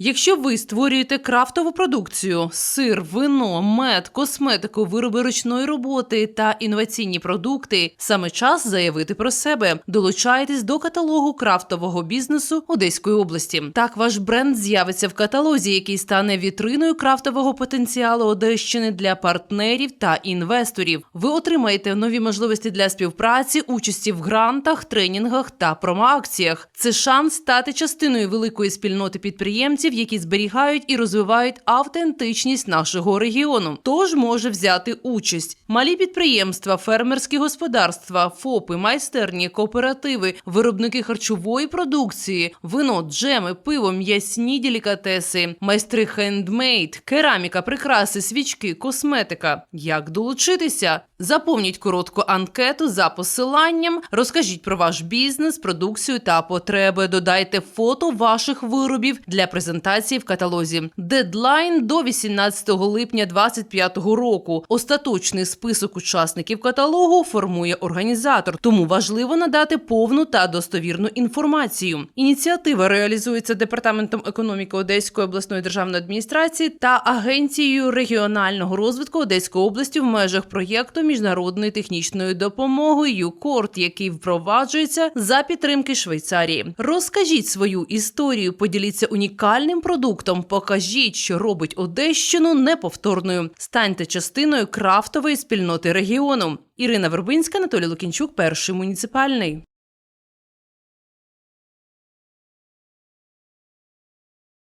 Якщо ви створюєте крафтову продукцію, сир, вино, мед, косметику, вироби ручної роботи та інноваційні продукти, саме час заявити про себе. Долучайтесь до каталогу крафтового бізнесу Одеської області. Так ваш бренд з'явиться в каталозі, який стане вітриною крафтового потенціалу Одещини для партнерів та інвесторів. Ви отримаєте нові можливості для співпраці, участі в грантах, тренінгах та промоакціях. Це шанс стати частиною великої спільноти підприємців, які зберігають і розвивають автентичність нашого регіону. Тож може взяти участь малі підприємства, фермерські господарства, ФОПи, майстерні, кооперативи, виробники харчової продукції, вино, джеми, пиво, м'ясні делікатеси, майстри хендмейд, кераміка, прикраси, свічки, косметика. Як долучитися? Заповніть коротку анкету за посиланням, розкажіть про ваш бізнес, продукцію та потреби. Додайте фото ваших виробів для презентації в каталозі. Дедлайн до 18 липня 2025 року. Остаточний список учасників каталогу формує організатор, тому важливо надати повну та достовірну інформацію. Ініціатива реалізується департаментом економіки Одеської обласної державної адміністрації та агенцією регіонального розвитку Одеської області в межах проєкту міжнародної технічною допомогою ЮКОРТ, який впроваджується за підтримки Швейцарії. Розкажіть свою історію, поділіться унікальним продуктом, покажіть, що робить Одещину неповторною. Станьте частиною крафтової спільноти регіону. Ірина Вербинська, Анатолій Лукінчук, перший муніципальний.